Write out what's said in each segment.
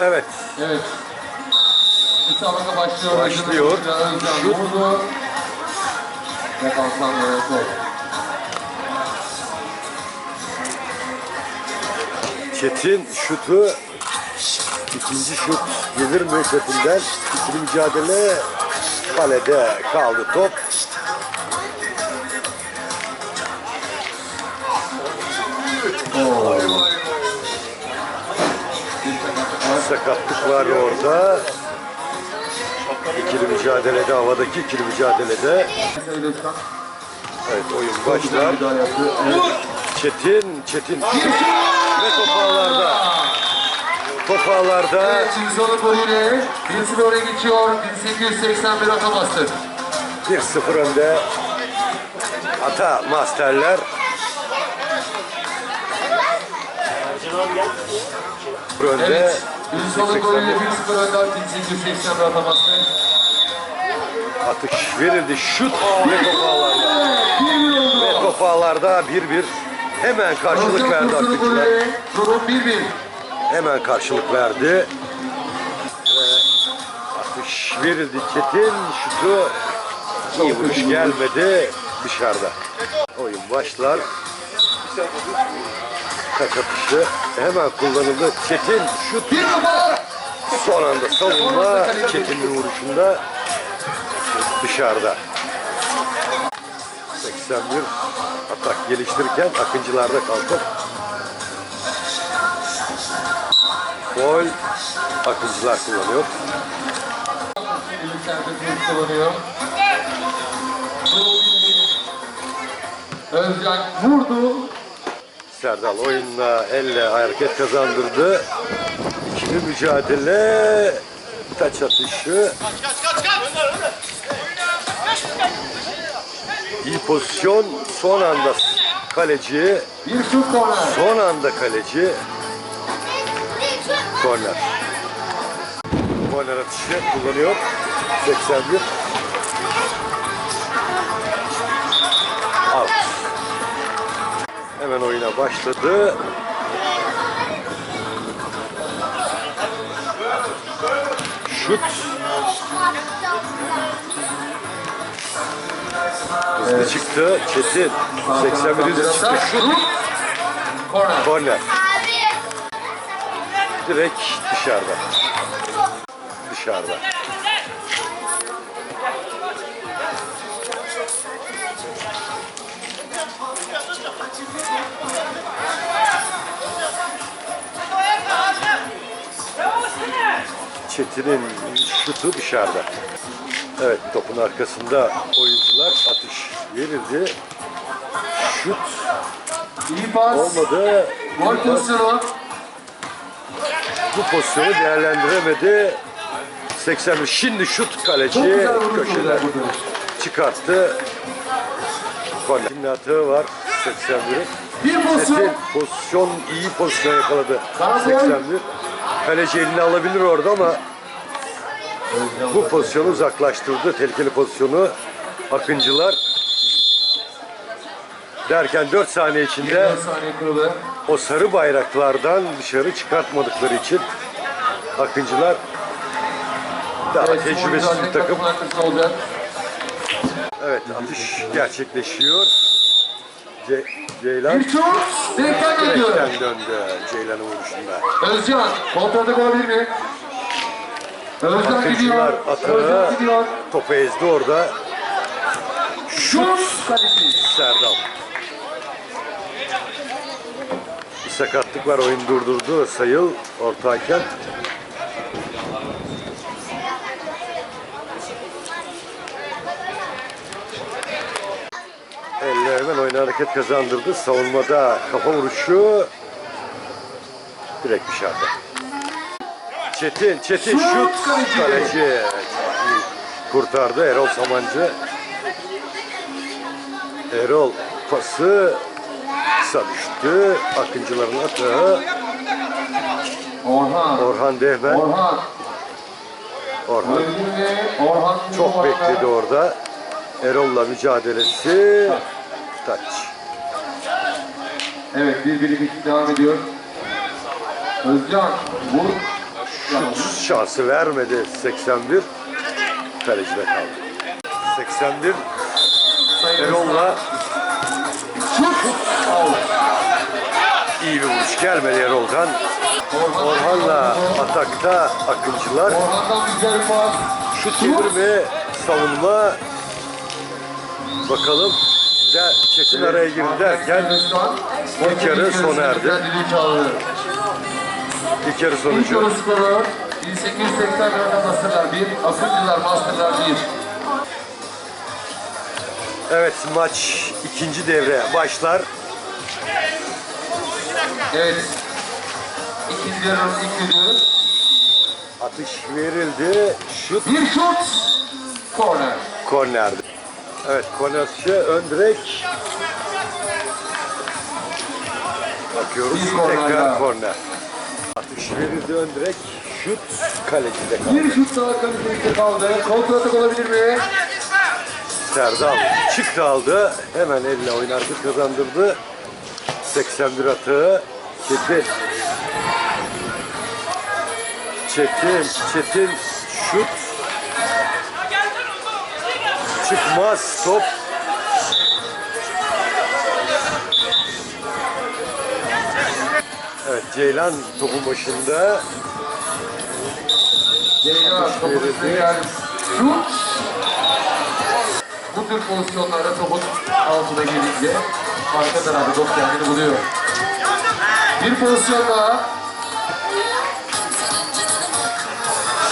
Evet. Evet. Müsabaka başlıyor. Başlıyor. Vurdu. Defanstan dönen top. Çetin şutu ikinci şut gelir mi Çetin'den? İkili mücadele kalede kaldı top. Sakatlık var orada. İkili mücadelede, havadaki ikili mücadelede. Evet oyun başlar. Çetin, Çetin ve top ağlarda. Top ağlarda. Evet, sonu golüyle 1-0 öne geçiyor. 1881 ata bastı. 1-0 önde. Ata Masterler. Önde. Sonu golüyle 1-0 önden 1881 ata bastı. Atış verildi. Şut ve top ağlarda. 1-1 oldu. Ve top ağlarda 1-1. Hemen karşılık verdi golüyle durum 1-1. Hemen karşılık verdi. Ve atış verildi. Çetin şutu iyi vuruş gelmedi dışarıda. Oyun başlar. Kaç atışı hemen kullanıldı. Çetin şut son anda savunma Çetin'in vuruşunda dışarıda. 81 atak geliştirirken Akıncılarda kaldı. Gol Akıncılar kullanıyor. Kullanıyor. Özcan vurdu. Serdal oyunla elle hareket kazandırdı. İkili mücadele taç atışı. İyi pozisyon son anda kaleci son anda kaleci korner. Korner atışı kullanıyor. 81. Hemen oyuna başladı. Şut. Hızlı çıktı. Çetin. 81 hızlı çıktı. Şut. Korner. Direkt dışarıda. Dışarıda. Çetin'in şutu dışarıda. Evet topun arkasında oyuncular atış verildi. Şut İyi pas. olmadı. Gol pozisyonu. Bu pozisyonu değerlendiremedi. 81 şimdi şut kaleci köşeden çıkarttı. Şimdi atığı var 81'in. Bir pozisyon. Çetin pozisyon iyi pozisyon yakaladı. Karakol. 81. Kaleci elini alabilir orada ama bu pozisyonu uzaklaştırdı. Tehlikeli pozisyonu Akıncılar derken 4 saniye içinde 4 saniye kırılı. o sarı bayraklardan dışarı çıkartmadıkları için Akıncılar daha Evet, tecrübesiz bir takım. Evet atış gerçekleşiyor. Ce Ceylan Bir şut. Direkten geliyor. direkten döndü Ceylan'ın vuruşunda. Özcan. Kontratak olabilir mi? Özcan Akıncılar gidiyor. atağı Özcan gidiyor. topu ezdi orada. Şut. Kaleci. Serdal. Bir sakatlık var oyun durdurdu. Sayıl ortayken. Elle hemen oyuna hareket kazandırdı. Savunmada kafa vuruşu direkt dışarıda. Çetin, Çetin Şut, kaleci. Kurtardı Erol Samancı. Erol pası kısa düştü. Akıncıların atağı. Orhan. Orhan Dehmen. Orhan. Orhan. çok bekledi orada. Erol'la mücadelesi. Taç. Evet bir birlik devam ediyor. Özcan vur. Şansı vermedi 81. Kalecide kaldı. 81 Sayın Erol'la iyi bir vuruş gelmedi Erol'dan. Orhan'la atakta Akıncılar. Şut gelir mi? Savunma. Bakalım. De, Çetin araya girdi derken ilk yarı sona erdi. Yarı İlk sonucu. skoru 1880 liradan Masterlar 1, Akıncılar Masterlar 1. Evet maç ikinci devre başlar. Evet. İkinci yarının ilk düdüğü. Atış verildi. Şut Bir şut. Korner. kornerdi. Evet korner atışı ön direk. Bakıyoruz Bir tekrar daha. korner. Atış verildi ön direk. Şut kalecide kaldı. Bir şut daha kaliteli kaldı. Kontrol atak olabilir mi? Serdal çıktı aldı. Hemen elle oynardı kazandırdı. 81 atığı. Çetin. Çetin. Çetin. Şut. Çıkmaz top. Evet Ceylan topun başında. Ceylan. Şut. Bu tür pozisyonlarda topun altına gelince arka tarafta top kendini buluyor. Bir pozisyon daha.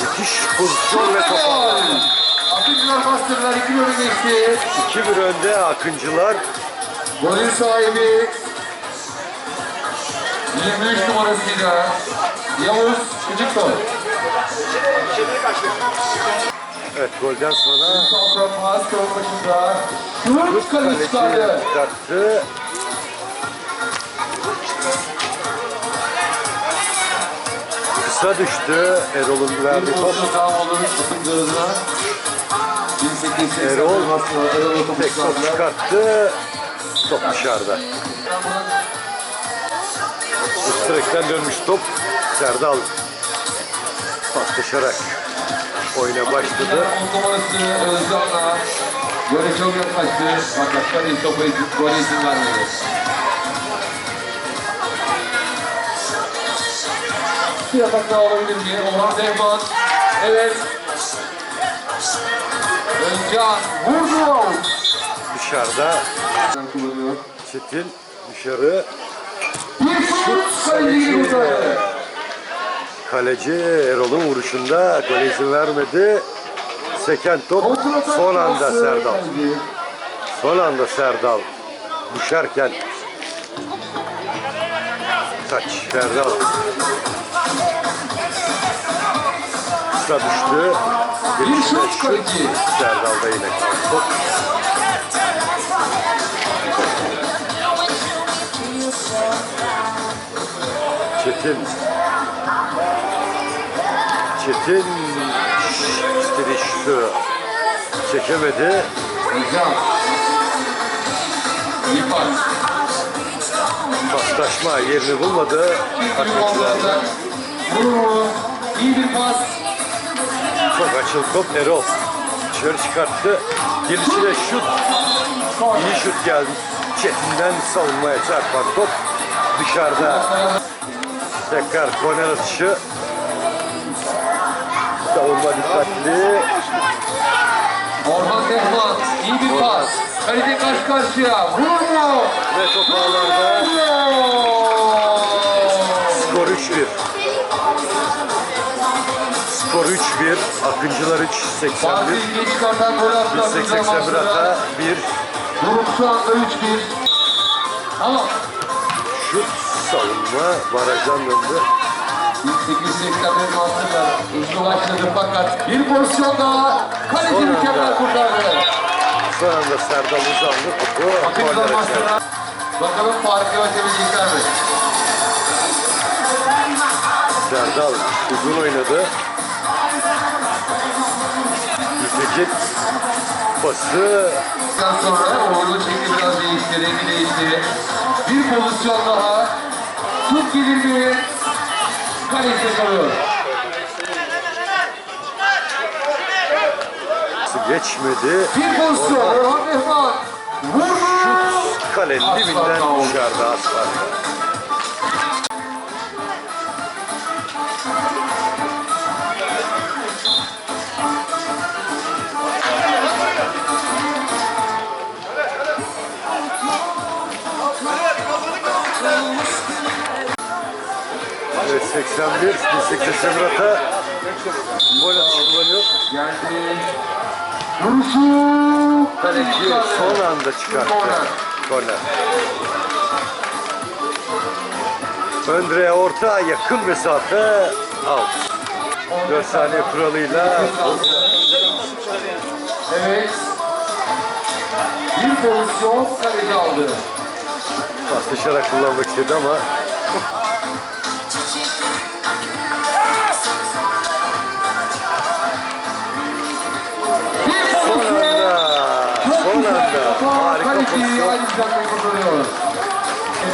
Müthiş pozisyon ve top aldı. Akıncılar Masterlar 2 bölü geçti. 2-1 önde Akıncılar. Golün sahibi 23 numarasıyla Yavuz Küçüksoy. Evet golden sonra pas top başında. Şut kaleci çıkardı. çıkarttı. Kısa düştü. Erol'un verdiği Bir top. pozisyon daha olur Akıncılar'ına. 1880 Erol topu Tek top çıkarttı. Top dışarıda. Üst direkten dönmüş top. Serdal paslaşarak oyuna başladı. Göre çok yaklaştı. Fakat topa izin, gole izin vermedi. Bir atak daha olabilir mi? Orhan Zeyman. Evet. Özcan vurdu. Dışarıda. Çetin dışarı. Bir şut kaleci. Kaleci Erol'un vuruşunda gole izin vermedi. Seken top son anda Serdal. Son anda Serdal düşerken Taç Serdal kısa düştü. Bir şut kaleci. Serdal'da yine kaldı. Top Çetin Çetin Stiriştü çekemedi. Özcan. İyi pas. Paslaşma yerini bulmadı. Vurur mu? İyi bir pas. Çok açıldı top Erol. Dışarı çıkarttı. Gelişine şut. İyi şut geldi. Çetin'den savunmaya çarpan top dışarıda. Tekrar korner atışı. Savunma dikkatli. Orhan Dehman iyi bir pas. Kalite karşı karşıya. Mu? Ve top ağlarda. Skor 3-1. Skor 3-1. Akıncılar 3, 81. Farkı ikiye çıkartan gol attı. 81 hata. 1 Durum şu anda 3-1. Tamam. şut savunma barajdan döndü. 1881 Masterlar hızlı başladı fakat bir pozisyon daha kaleci mükemmel kurtardı. Son anda Serdal uzandı. Topu Akıncılar. Masterlar bakalım farkı açabilecekler mi? Serdal uzun oynadı. Gültecik pası sonra Uğurlu çekti biraz değişti, değişti. Bir pozisyon daha. Tut gelir mi? Kalesi kalıyor. Geçmedi. Bir pozisyon. Orhan Mehman. Vurdu. Kalenin Aslan dibinden dışarıda aslan. Evet 81, 1800 Murat'a gol atışı kullanıyor. Kaleci son anda çıkarttı. Korner. Öndre'ye orta yakın mesafe out. 4 saniye kuralıyla Evet. Bir pozisyon kaleci aldı. paslaşarak kullanmak istedi ama Zamanda kullanıyor.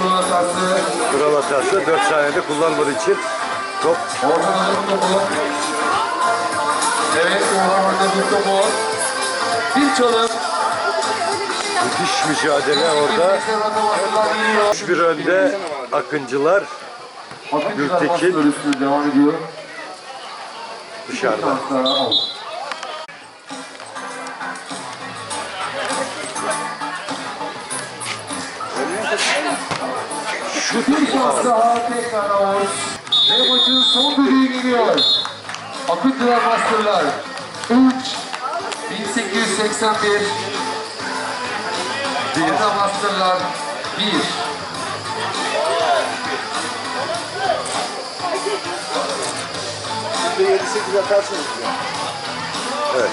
Bunun hatası. Kural hatası 4 saniyede kullanmadığı için top alır topu. Evet Orhan orada bir topu. Bir çalım. müthiş mücadele orada. Bir önde Akıncılar Gültekin. Devam ediyor. dışarıda. Bir şans daha tekrar out. Ve maçın son düdüğü geliyor. Akıncılar Masterlar 3 1881 Bir. Ada Masterlar 1 Evet.